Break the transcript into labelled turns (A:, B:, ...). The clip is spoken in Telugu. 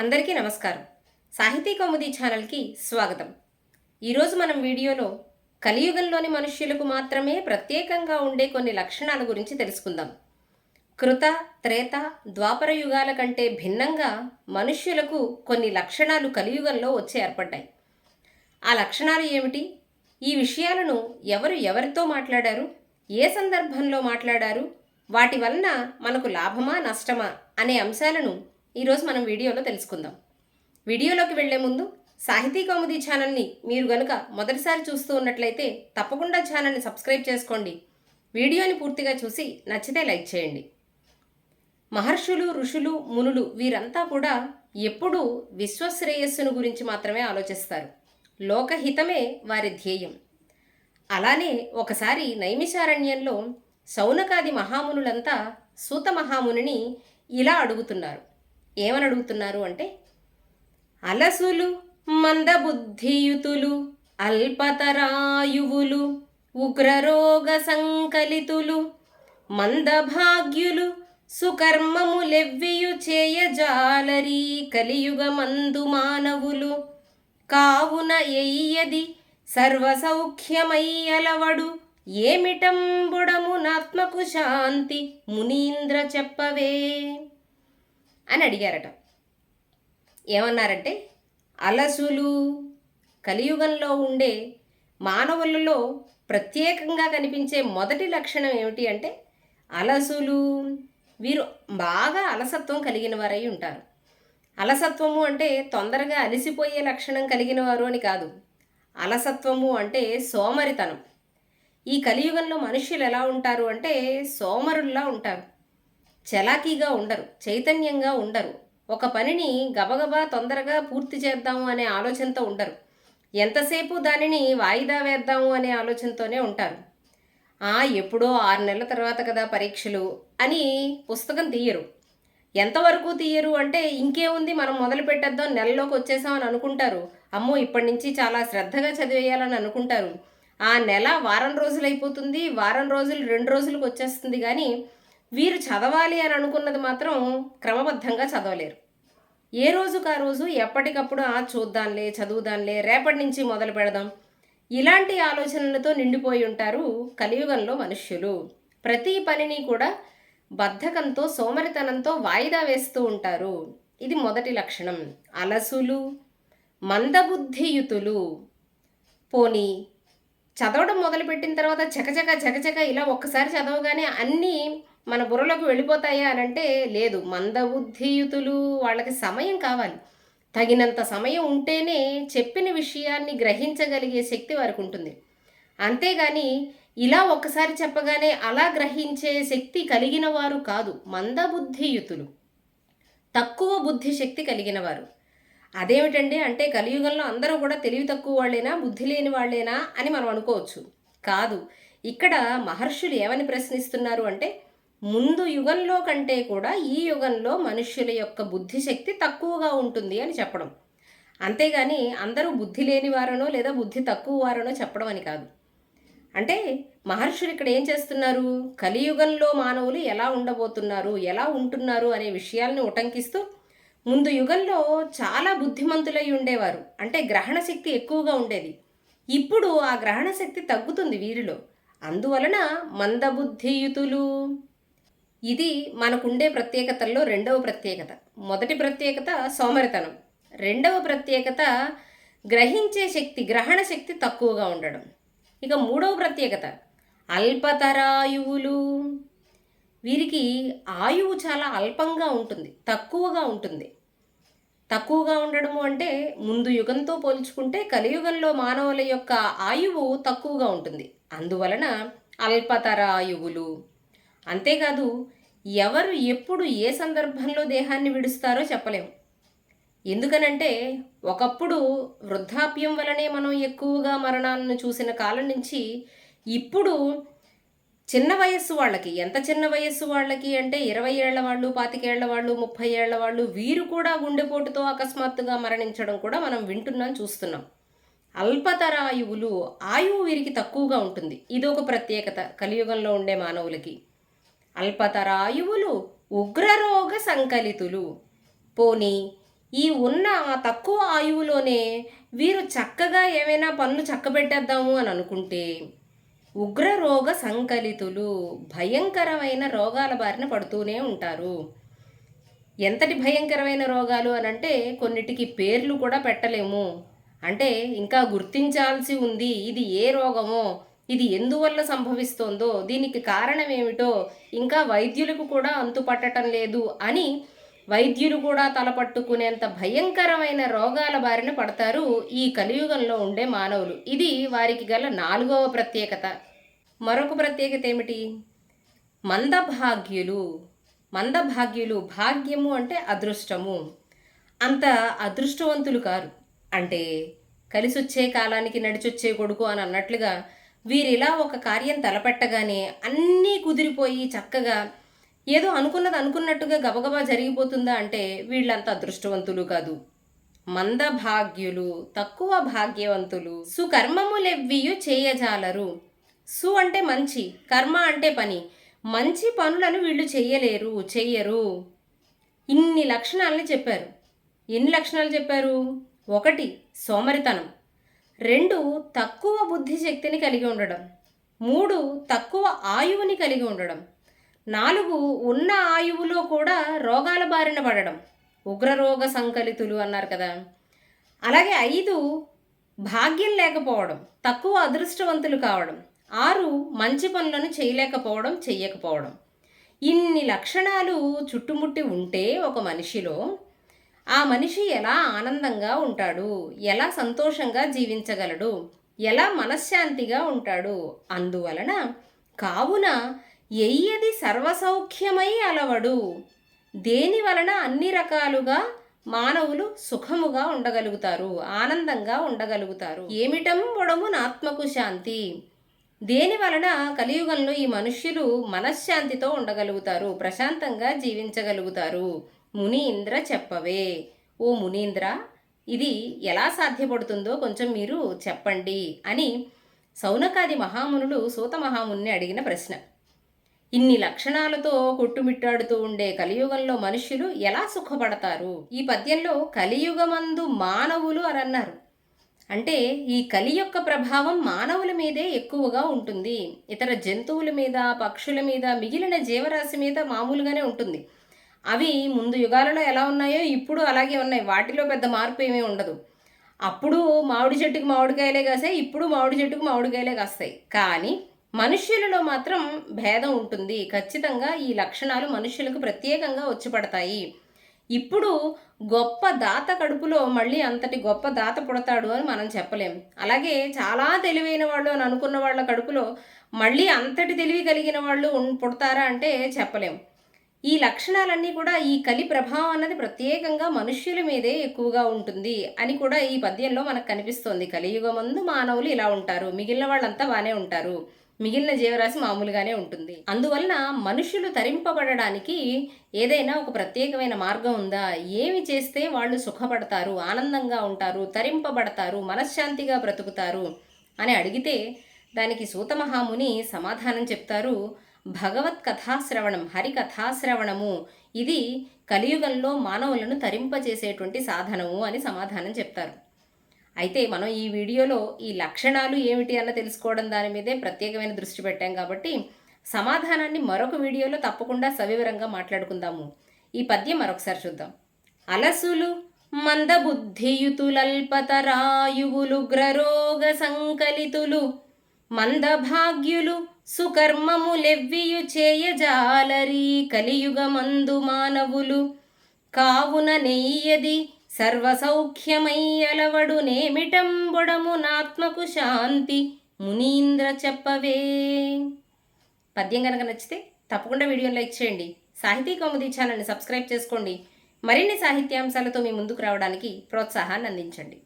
A: అందరికీ నమస్కారం. సాహితీ కౌముది ఛానల్కి స్వాగతం. ఈరోజు మనం వీడియోలో కలియుగంలోని మనుష్యులకు మాత్రమే ప్రత్యేకంగా ఉండే కొన్ని లక్షణాల గురించి తెలుసుకుందాం. కృత త్రేత ద్వాపర యుగాల కంటే భిన్నంగా మనుష్యులకు కొన్ని లక్షణాలు కలియుగంలో వచ్చి ఏర్పడ్డాయి. ఆ లక్షణాలు ఏమిటి? ఈ విషయాలను ఎవరు ఎవరితో మాట్లాడారు? ఏ సందర్భంలో మాట్లాడారు? వాటి వలన మనకు లాభమా నష్టమా అనే అంశాలను ఈరోజు మనం వీడియోలో తెలుసుకుందాం. వీడియోలోకి వెళ్ళే ముందు సాహితీ కౌముది ఛానల్ని మీరు గనుక మొదటిసారి చూస్తూ ఉన్నట్లయితే తప్పకుండా ఛానల్ని సబ్స్క్రైబ్ చేసుకోండి. వీడియోని పూర్తిగా చూసి నచ్చితే లైక్ చేయండి. మహర్షులు ఋషులు మునులు వీరంతా కూడా ఎప్పుడూ విశ్వశ్రేయస్సును గురించి మాత్రమే ఆలోచిస్తారు. లోకహితమే వారి ధ్యేయం. అలానే ఒకసారి నైమిషారణ్యంలో శౌనకాది మహామునులంతా సూత మహామునిని ఇలా అడుగుతున్నారు. ఏమని అడుగుతున్నారు అంటే అలసులు మందబుద్ధియుతులు అల్పతరాయువులు ఉగ్రరోగ సంకలితులు మందభాగ్యులు సుకర్మములెవ్వియు చేయజాలరీ కలియుగమందు మానవులు కావున ఎయ్యది సర్వసౌఖ్యమయ్యలవడు. ఏమిటంబుడమునాత్మకు శాంతి మునీంద్ర చెప్పవే. అని అడిగారట. ఏమన్నారంటే అలసులు కలియుగంలో ఉండే మానవులలో ప్రత్యేకంగా కనిపించే మొదటి లక్షణం ఏమిటి అంటే అలసులు వీరు బాగా అలసత్వం కలిగిన వారై ఉంటారు. అలసత్వము అంటే తొందరగా అలసిపోయే లక్షణం కలిగిన వారు అని కాదు. అలసత్వము అంటే సోమరితనం. ఈ కలియుగంలో మనుషులు ఎలా ఉంటారు అంటే సోమరుల్లా ఉంటారు. చలాకీగా ఉండరు చైతన్యంగా ఉండరు. ఒక పనిని గబగబా తొందరగా పూర్తి చేద్దాము అనే ఆలోచనతో ఉండరు. ఎంతసేపు దానిని వాయిదా వేద్దాము అనే ఆలోచనతోనే ఉంటారు. ఆ ఎప్పుడో ఆరు నెలల తర్వాత కదా పరీక్షలు అని పుస్తకం తీయరు. ఎంతవరకు తీయరు అంటే ఇంకేముంది మనం మొదలు పెట్టేద్దాం నెలలోకి వచ్చేసామని అనుకుంటారు. అమ్మో ఇప్పటి నుంచి చాలా శ్రద్ధగా చదివేయాలని అనుకుంటారు. ఆ నెల వారం రోజులు అయిపోతుంది వారం రోజులు రెండు రోజులకు వచ్చేస్తుంది కానీ వీరు చదవాలి అని అనుకున్నది మాత్రం క్రమబద్ధంగా చదవలేరు. ఏ రోజుకు ఆ రోజు? ఎప్పటికప్పుడు ఆ చూద్దాంలే చదువుదాంలే రేపటి నుంచి మొదలు పెడదాం. ఇలాంటి ఆలోచనలతో నిండిపోయి ఉంటారు కలియుగంలో మనుష్యులు. ప్రతి పనిని కూడా బద్ధకంతో సోమరితనంతో వాయిదా వేస్తూ ఉంటారు. ఇది మొదటి లక్షణం. అలసులు మందబుద్ధియుతులు. పోనీ చదవడం మొదలుపెట్టిన తర్వాత చకచక చకచక ఇలా ఒక్కసారి చదవగానే అన్నీ మన బుర్రలోకి వెళ్ళిపోతాయా అని అంటే లేదు. మందబుద్ధియుతులు వాళ్ళకి సమయం కావాలి. తగినంత సమయం ఉంటేనే చెప్పిన విషయాన్ని గ్రహించగలిగే శక్తి వారికి ఉంటుంది. అంతేగాని ఇలా ఒక్కసారి చెప్పగానే అలా గ్రహించే శక్తి కలిగిన వారు కాదు మందబుద్ధియుతులు. తక్కువ బుద్ధి శక్తి కలిగిన వారు. అదేమిటండి? అంటే కలియుగంలో అందరూ కూడా తెలివి తక్కువ వాళ్ళేనా బుద్ధి లేని వాళ్ళేనా అని మనం అనుకోవచ్చు. కాదు ఇక్కడ మహర్షులు ఏమని ప్రశ్నిస్తున్నారు అంటే ముందు యుగంలో కంటే కూడా ఈ యుగంలో మనుష్యుల యొక్క బుద్ధిశక్తి తక్కువగా ఉంటుంది అని చెప్పడం. అంతేగాని అందరూ బుద్ధి లేని వారనో లేదా బుద్ధి తక్కువ వారనో చెప్పడం అని కాదు. అంటే మహర్షులు ఇక్కడ ఏం చేస్తున్నారు? కలియుగంలో మానవులు ఎలా ఉండబోతున్నారు? ఎలా ఉంటున్నారు అనే విషయాల్ని ఉటంకిస్తూ ముందు యుగంలో చాలా బుద్ధిమంతులై ఉండేవారు. అంటే గ్రహణ శక్తి ఎక్కువగా ఉండేది. ఇప్పుడు ఆ గ్రహణ శక్తి తగ్గుతుంది వీరిలో. అందువలన మందబుద్ధియుతులు ఇది మనకుండే ప్రత్యేకతల్లో రెండవ ప్రత్యేకత. మొదటి ప్రత్యేకత సోమరితనం. రెండవ ప్రత్యేకత గ్రహించే శక్తి గ్రహణ శక్తి తక్కువగా ఉండడం. ఇక మూడవ ప్రత్యేకత అల్పతరాయువులు. వీరికి ఆయువు చాలా అల్పంగా ఉంటుంది తక్కువగా ఉంటుంది. తక్కువగా ఉండడము అంటే ముందు యుగంతో పోల్చుకుంటే కలియుగంలో మానవుల యొక్క ఆయువు తక్కువగా ఉంటుంది. అందువలన అల్పతరాయువులు. అంతేకాదు ఎవరు ఎప్పుడు ఏ సందర్భంలో దేహాన్ని విడుస్తారో చెప్పలేము ఎందుకనంటే ఒకప్పుడు వృద్ధాప్యం వలనే మనం ఎక్కువగా మరణాలను చూసిన కాలం నుంచి ఇప్పుడు చిన్న వయస్సు వాళ్ళకి ఎంత చిన్న వయస్సు వాళ్ళకి అంటే ఇరవై ఏళ్ళ వాళ్ళు పాతికేళ్ళ వాళ్ళు ముప్పై ఏళ్ళ వాళ్ళు వీరు కూడా గుండెపోటుతో అకస్మాత్తుగా మరణించడం కూడా మనం వింటున్నాం చూస్తున్నాం. అల్పతరాయువులు ఆయువు వీరికి తక్కువగా ఉంటుంది. ఇది ఒక ప్రత్యేకత కలియుగంలో ఉండే మానవులకి. అల్పతరాయువులు ఉగ్రరోగ సంకలితులు. పోనీ ఈ ఉన్న ఆ తక్కువ ఆయువులోనే వీరు చక్కగా ఏమైనా పనులు చక్కబెట్టేద్దాము అని అనుకుంటే ఉగ్రరోగ సంకలితులు భయంకరమైన రోగాల బారిన పడుతూనే ఉంటారు. ఎంతటి భయంకరమైన రోగాలు అని అంటే కొన్నిటికి పేర్లు కూడా పెట్టలేము. అంటే ఇంకా గుర్తించాల్సి ఉంది ఇది ఏ రోగమో ఇది ఎందువల్ల సంభవిస్తోందో దీనికి కారణం ఏమిటో ఇంకా వైద్యులకు కూడా అంతుపట్టడం లేదు అని వైద్యులు కూడా తలపట్టుకునేంత భయంకరమైన రోగాల బారిన పడతారు ఈ కలియుగంలో ఉండే మానవులు. ఇది వారికి గల నాలుగవ ప్రత్యేకత. మరొక ప్రత్యేకత ఏమిటి? మందభాగ్యులు. మందభాగ్యులు భాగ్యము అంటే అదృష్టము. అంత అదృష్టవంతులు కారు. అంటే కలిసొచ్చే కాలానికి నడిచొచ్చే కొడుకు అని అన్నట్లుగా వీరిలా ఒక కార్యం తలపెట్టగానే అన్నీ కుదిరిపోయి చక్కగా ఏదో అనుకున్నది అనుకున్నట్టుగా గబగబా జరిగిపోతుందా అంటే వీళ్ళంత అదృష్టవంతులు కాదు. మందభాగ్యులు తక్కువ భాగ్యవంతులు. సుకర్మములెవ్వియు చేయజాలరు. సు అంటే మంచి కర్మ అంటే పని. మంచి పనులను వీళ్ళు చెయ్యలేరు చెయ్యరు. ఇన్ని లక్షణాలని చెప్పారు. ఎన్ని లక్షణాలు చెప్పారు? ఒకటి సోమరితనం. రెండు తక్కువ బుద్ధి శక్తిని కలిగి ఉండడం. మూడు తక్కువ ఆయువుని కలిగి ఉండడం. నాలుగు ఉన్న ఆయువులో కూడా రోగాల బారిన పడడం. ఉగ్రరోగ సంకలితులు అన్నారు కదా. అలాగే ఐదు భాగ్యం లేకపోవడం తక్కువ అదృష్టవంతులు కావడం. ఆరు మంచి పనులను చేయలేకపోవడం చెయ్యకపోవడం. ఇన్ని లక్షణాలు చుట్టుముట్టి ఉంటే ఒక మనిషిలో ఆ మనిషి ఎలా ఆనందంగా ఉంటాడు? ఎలా సంతోషంగా జీవించగలడు? ఎలా మనశ్శాంతిగా ఉంటాడు? అందువలన కావున ఎయ్యది సర్వసౌఖ్యమై అలవడు. దేని వలన అన్ని రకాలుగా మానవులు సుఖముగా ఉండగలుగుతారు? ఆనందంగా ఉండగలుగుతారు. ఏమిటం పొడము నాత్మకు శాంతి? దేని వలన కలియుగంలో ఈ మనుష్యులు మనశ్శాంతితో ఉండగలుగుతారు? ప్రశాంతంగా జీవించగలుగుతారు? మునీంద్ర చెప్పవే. ఓ మునీంద్ర ఇది ఎలా సాధ్యపడుతుందో కొంచెం మీరు చెప్పండి అని సౌనకాది మహామునులు సూత మహాముని అడిగిన ప్రశ్న. ఇన్ని లక్షణాలతో కొట్టుమిట్టాడుతూ ఉండే కలియుగంలో మనుష్యులు ఎలా సుఖపడతారు? ఈ పద్యంలో కలియుగమందు మానవులు అని అన్నారు. అంటే ఈ కలి యొక్క ప్రభావం మానవుల మీదే ఎక్కువగా ఉంటుంది. ఇతర జంతువుల మీద పక్షుల మీద మిగిలిన జీవరాశి మీద మామూలుగానే ఉంటుంది. అవి ముందు యుగాలలో ఎలా ఉన్నాయో ఇప్పుడు అలాగే ఉన్నాయి. వాటిలో పెద్ద మార్పు ఏమీ ఉండదు. అప్పుడు మామిడి చెట్టుకు మామిడికాయలే కాసాయి ఇప్పుడు మామిడి చెట్టుకు మామిడికాయలే కాస్తాయి. కానీ మనుష్యులలో మాత్రం భేదం ఉంటుంది. ఖచ్చితంగా ఈ లక్షణాలు మనుష్యులకు ప్రత్యేకంగా వచ్చి పడతాయి ఇప్పుడు గొప్ప దాత కడుపులో మళ్ళీ అంతటి గొప్ప దాత పుడతాడు అని మనం చెప్పలేం. అలాగే చాలా తెలివైన వాళ్ళు అని అనుకున్న వాళ్ళ కడుపులో మళ్ళీ అంతటి తెలివి కలిగిన వాళ్ళు పుడతారా అంటే చెప్పలేం. ఈ లక్షణాలన్నీ కూడా ఈ కలి ప్రభావం అన్నది ప్రత్యేకంగా మనుష్యుల మీదే ఎక్కువగా ఉంటుంది అని కూడా ఈ పద్యంలో మనకు కనిపిస్తోంది. కలియుగమందు మానవులు ఇలా ఉంటారు. మిగిలిన వాళ్ళంతా బాగానే ఉంటారు. మిగిలిన జీవరాశి మామూలుగానే ఉంటుంది. అందువలన మనుషులు తరింపబడడానికి ఏదైనా ఒక ప్రత్యేకమైన మార్గం ఉందా? ఏమి చేస్తే వాళ్ళు సుఖపడతారు? ఆనందంగా ఉంటారు? తరింపబడతారు? మనశ్శాంతిగా బ్రతుకుతారు? అని అడిగితే దానికి సూతమహాముని సమాధానం చెప్తారు. భగవత్ కథాశ్రవణం హరికథాశ్రవణము. ఇది కలియుగంలో మానవులను తరింపచేసేటువంటి సాధనము అని సమాధానం చెప్తారు. అయితే మనం ఈ వీడియోలో ఈ లక్షణాలు ఏమిటి అన్న తెలుసుకోవడం దాని మీదే ప్రత్యేకమైన దృష్టి పెట్టాం కాబట్టి సమాధానాన్ని మరొక వీడియోలో తప్పకుండా సవివరంగా మాట్లాడుకుందాము. ఈ పద్యం మరొకసారి చూద్దాం. అలసులు మందబుద్ధియుతులల్పతరాయువులు గ్రరోగ సంకలితులు మందభాగ్యులు సుకర్మములెవ్వియు చేయజాలరీ కలియుగమందు మానవులు. కావున నెయ్యది సర్వసౌఖ్యమయ్యలవడు నేమిటంబొడము నాత్మకు శాంతి మునీంద్ర చెప్పవే. పద్యం కనుక నచ్చితే తప్పకుండా వీడియో లైక్ చేయండి. సాహితీ కౌముది ఛానల్ని సబ్స్క్రైబ్ చేసుకోండి. మరిన్ని సాహిత్యాంశాలతో మీ ముందుకు రావడానికి ప్రోత్సాహాన్ని అందించండి.